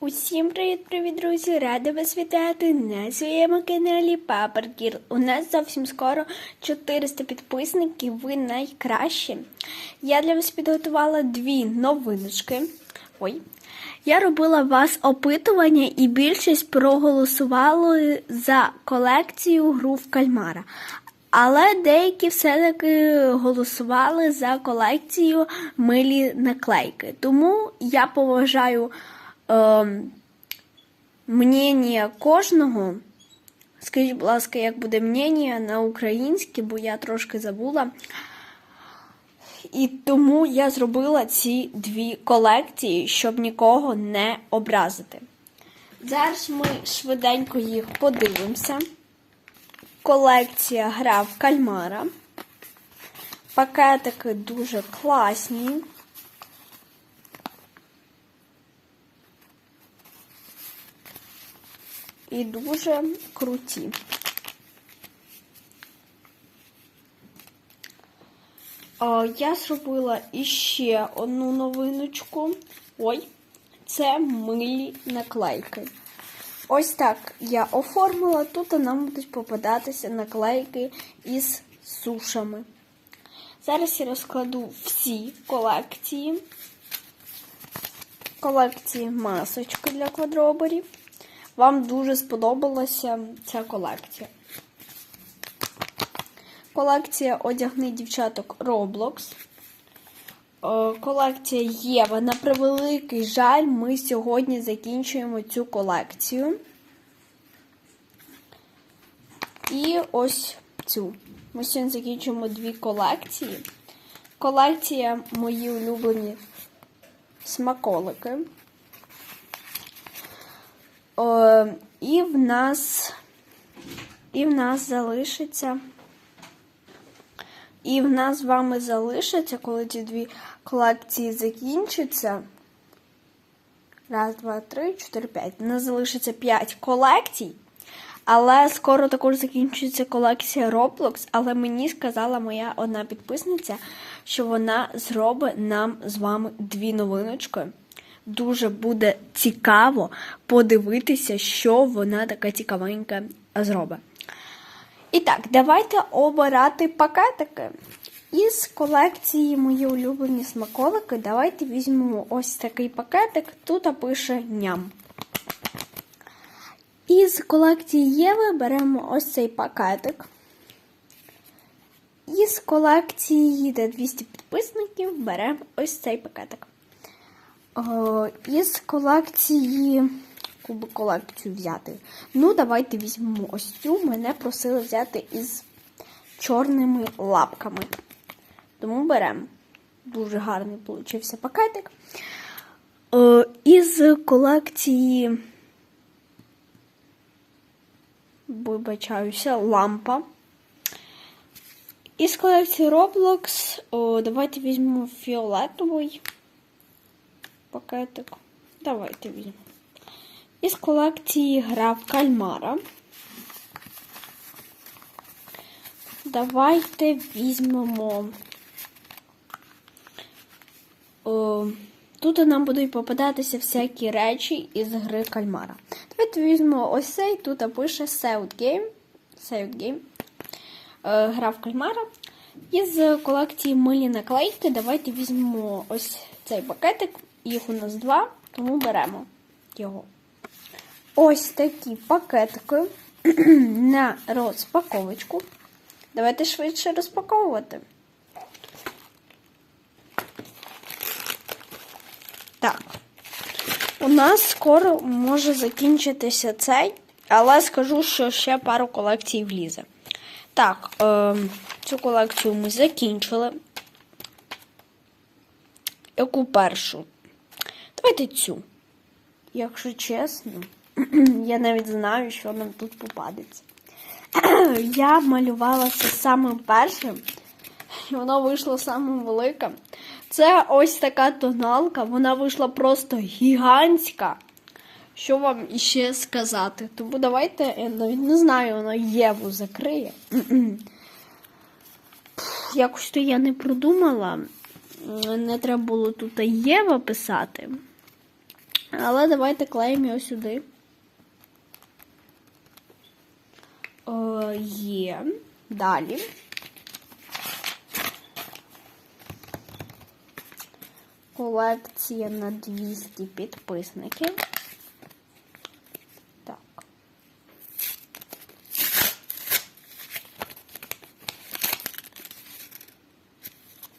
Усім привіт-привіт, друзі! Рада вас вітати на своєму каналі Паперкір. У нас зовсім скоро 400 підписників. Ви найкращі. Я для вас підготувала дві новиночки. Ой. Я робила вас опитування, і більшість проголосували за колекцію гру в кальмара. Але деякі все-таки голосували за колекцію милі наклейки. Тому я поважаю е, мнення кожного. Скажіть, будь ласка, як буде мнення на українське, бо я трошки забула. І тому я зробила ці дві колекції, щоб нікого не образити. Зараз ми швиденько їх подивимося. Колекція гра в кальмара. Пакетики дуже класні. І дуже круті. Я зробила іще одну новиночку. Ой, це милі наклейки. Ось так я оформила. Тут нам будуть попадатися наклейки із сушами. Зараз я розкладу всі колекції. Колекції масочки для квадроберів. Вам дуже сподобалася ця колекція. Колекція одягни дівчаток Roblox. Е, Колекція Єва. На превеликий жаль, ми сьогодні закінчуємо цю колекцію. І ось цю. Ми сьогодні закінчуємо дві колекції. Колекція мої улюблені смаколики. О, і в нас і в нас залишиться. І в нас з вами залишиться, коли ці дві колекції закінчаться. Раз, два, три, чотири, п'ять. У нас залишиться п'ять колекцій. Але скоро також закінчується колекція Roblox. Але мені сказала моя одна підписниця, що вона зробить нам з вами дві новиночки. Дуже буде цікаво подивитися, що вона така цікавенька зробить. І так, давайте обирати пакетики. Із колекції мої улюблені смаколики. Давайте візьмемо ось такий пакетик. Тут пише ням. Із колекції Єви беремо ось цей пакетик. Із колекції де 200 підписників беремо ось цей пакетик. О, із колекції яку колекцію взяти. Ну, давайте візьмемо ось цю. Мене просили взяти із чорними лапками. Тому беремо. Дуже гарний получився пакетик. Е, із колекції, вибачаюся, лампа. Із колекції Roblox о, давайте візьмемо фіолетовий пакетик. Давайте візьмемо. Із колекції гра в кальмара. Давайте візьмемо. О, тут нам будуть попадатися всякі речі із гри кальмара. Давайте візьмемо ось цей, тут пише Save Game. Save Game. Е, гра в кальмара. Із колекції милі наклейки давайте візьмемо ось цей пакетик. Їх у нас два, тому беремо його. Ось такі пакетики на розпаковочку. Давайте швидше розпаковувати. Так. У нас скоро може закінчитися цей, але скажу, що ще пару колекцій влізе. Так, е, цю колекцію ми закінчили. Яку першу? Давайте цю. Якщо чесно. Я навіть знаю, що нам тут попадеться. Я малювала це самим першим, і воно вийшло самим великим. Це ось така тоналка, вона вийшла просто гігантська. Що вам іще сказати? Тому давайте, я навіть не знаю, воно Єву закриє. Якось то я не продумала. Не треба було тут Єва писати. Але давайте клеїмо його сюди. О, є. Далі. Колекція на 200 підписників. Так.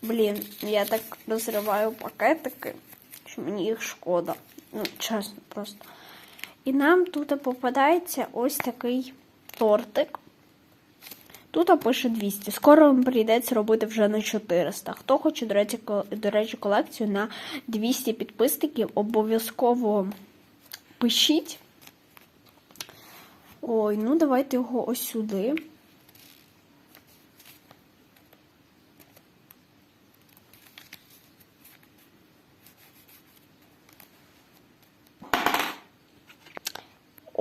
Блін, я так розриваю пакетики, що мені їх шкода. Ну, чесно, просто. І нам тут попадається ось такий тортик. Тут пише 200. Скоро вам прийдеться робити вже на 400. Хто хоче, до речі, до речі, колекцію на 200 підписників, обов'язково пишіть. Ой, ну давайте його ось сюди.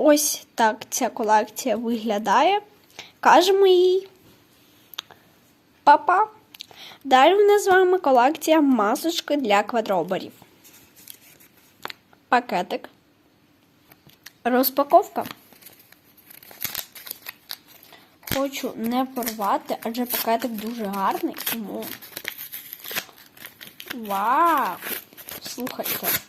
Ось так ця колекція виглядає. Кажемо їй папа. Далі в нас з вами колекція масочки для квадроберів. Пакетик. Розпаковка. Хочу не порвати, адже пакетик дуже гарний, тому. Вау! Слухайте.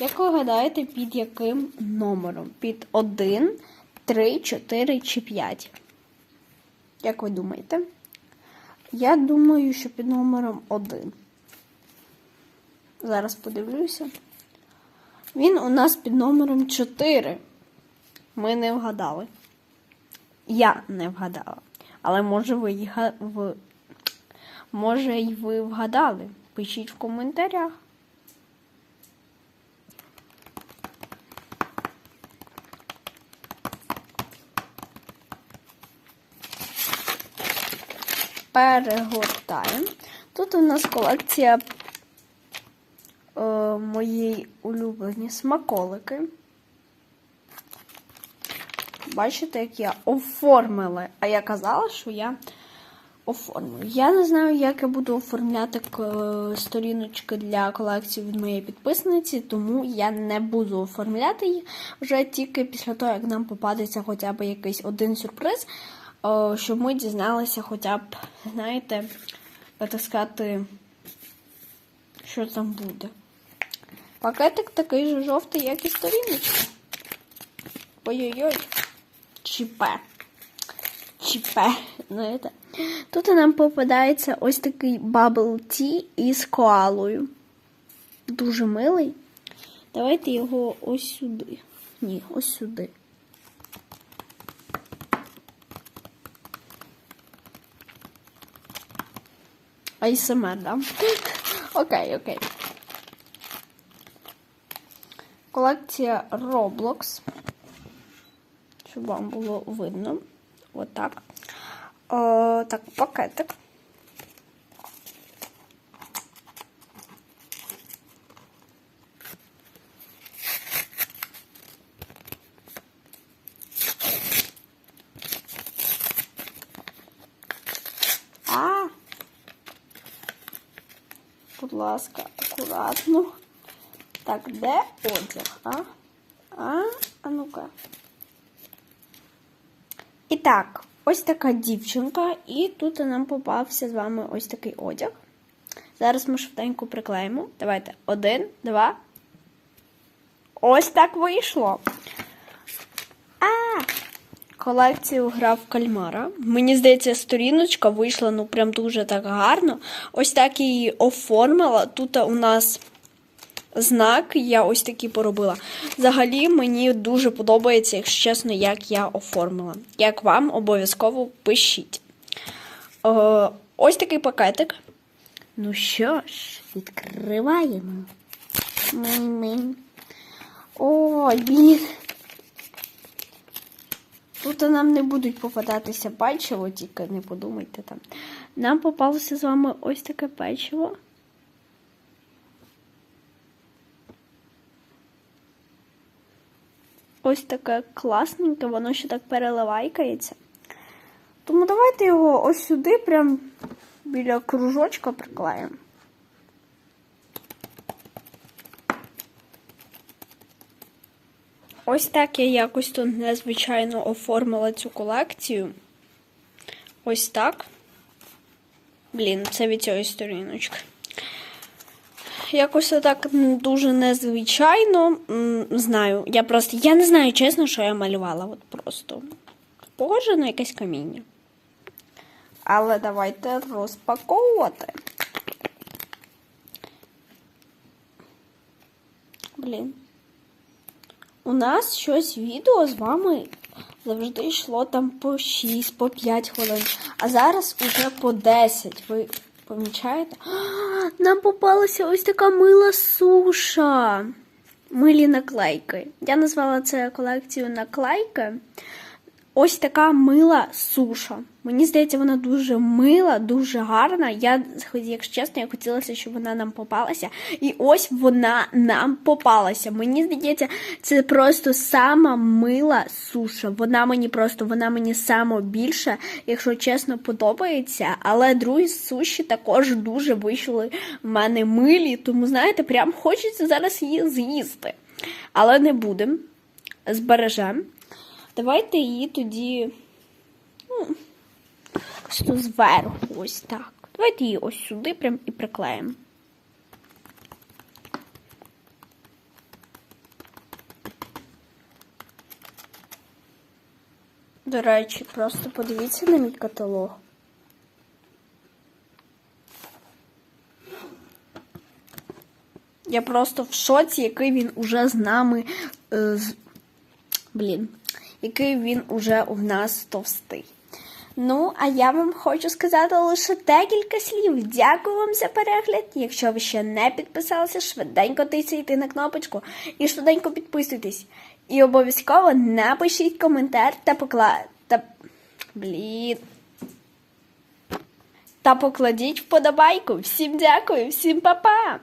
Як ви гадаєте, під яким номером? Під 1, 3, 4 чи 5? Як ви думаєте? Я думаю, що під номером 1. Зараз подивлюся. Він у нас під номером 4. Ми не вгадали. Я не вгадала. Але може ви може ви вгадали. Пишіть в коментарях. Перегортаємо. Тут у нас колекція е, моєї улюблені смаколики. Бачите, як я оформила. А я казала, що я оформлю. Я не знаю, як я буду оформляти сторіночки для колекції від моєї підписниці, тому я не буду оформляти їх вже тільки після того, як нам попадеться хоча б якийсь один сюрприз, щоб ми дізналися хоча б, знаєте, так що там буде. Пакетик такий же жовтий, як і сторіночка. Ой-ой-ой. Чіпе. Чіпе. Знаєте. Тут нам попадається ось такий Bubble Tea із коалою. Дуже милий. Давайте його ось сюди. Ні, ось сюди. АСМР, да? Окей, окей. Колекція Roblox. Щоб вам було видно. Отак. О, так, пакетик. А. Будь ласка, акуратно. Так, де одяг? А? А? А ну-ка. І так, ось така дівчинка, і тут нам попався з вами ось такий одяг. Зараз ми швиденько приклеїмо. Давайте. Один, два. Ось так вийшло. Колекцію грав кальмара. Мені здається, сторіночка вийшла ну прям дуже так гарно. Ось так її оформила. Тут у нас знак, я ось такий поробила. Взагалі, мені дуже подобається, якщо чесно, як я оформила. Як вам обов'язково пишіть. Е, ось такий пакетик. Ну що ж, відкриваємо. Мин-мин. Ой, блін. Тут нам не будуть попадатися печиво, тільки не подумайте там. Нам попалося з вами ось таке печиво. Ось таке класненьке, воно ще так переливайкається. Тому давайте його ось сюди, прям біля кружочка приклеїмо. Ось так я якось тут незвичайно оформила цю колекцію. Ось так. Блін, це від цієї сторіночки. Якось отак дуже незвичайно. Знаю. Я просто я не знаю чесно, що я малювала. От просто. Похоже на якесь каміння. Але давайте розпаковувати. Блін. У нас щось відео з вами завжди йшло там по 6, по 5 хвилин. А зараз уже по 10. Ви помічаєте? А, Нам попалася ось така мила суша. Милі наклейки. Я назвала це колекцію наклейки. Ось така мила суша. Мені здається, вона дуже мила, дуже гарна. Я, якщо чесно, я хотілося, щоб вона нам попалася. І ось вона нам попалася. Мені здається, це просто сама мила суша. Вона мені просто, вона мені саме більше, якщо чесно, подобається. Але другі суші також дуже вийшли в мене милі. Тому, знаєте, прям хочеться зараз її з'їсти. Але не будемо. Збережемо. Давайте її тоді. Ну, ось зверху, ось так. Давайте її ось сюди прям і приклеїмо. До речі, просто подивіться на мій каталог. Я просто в шоці, який він уже з нами. Е, з... Блін, який він уже у нас товстий. Ну, а я вам хочу сказати лише декілька слів. Дякую вам за перегляд. Якщо ви ще не підписалися, швиденько тисяйте на кнопочку і швиденько підписуйтесь. І обов'язково напишіть коментар та покла... та... Блін. Та покладіть вподобайку. Всім дякую, всім па-па!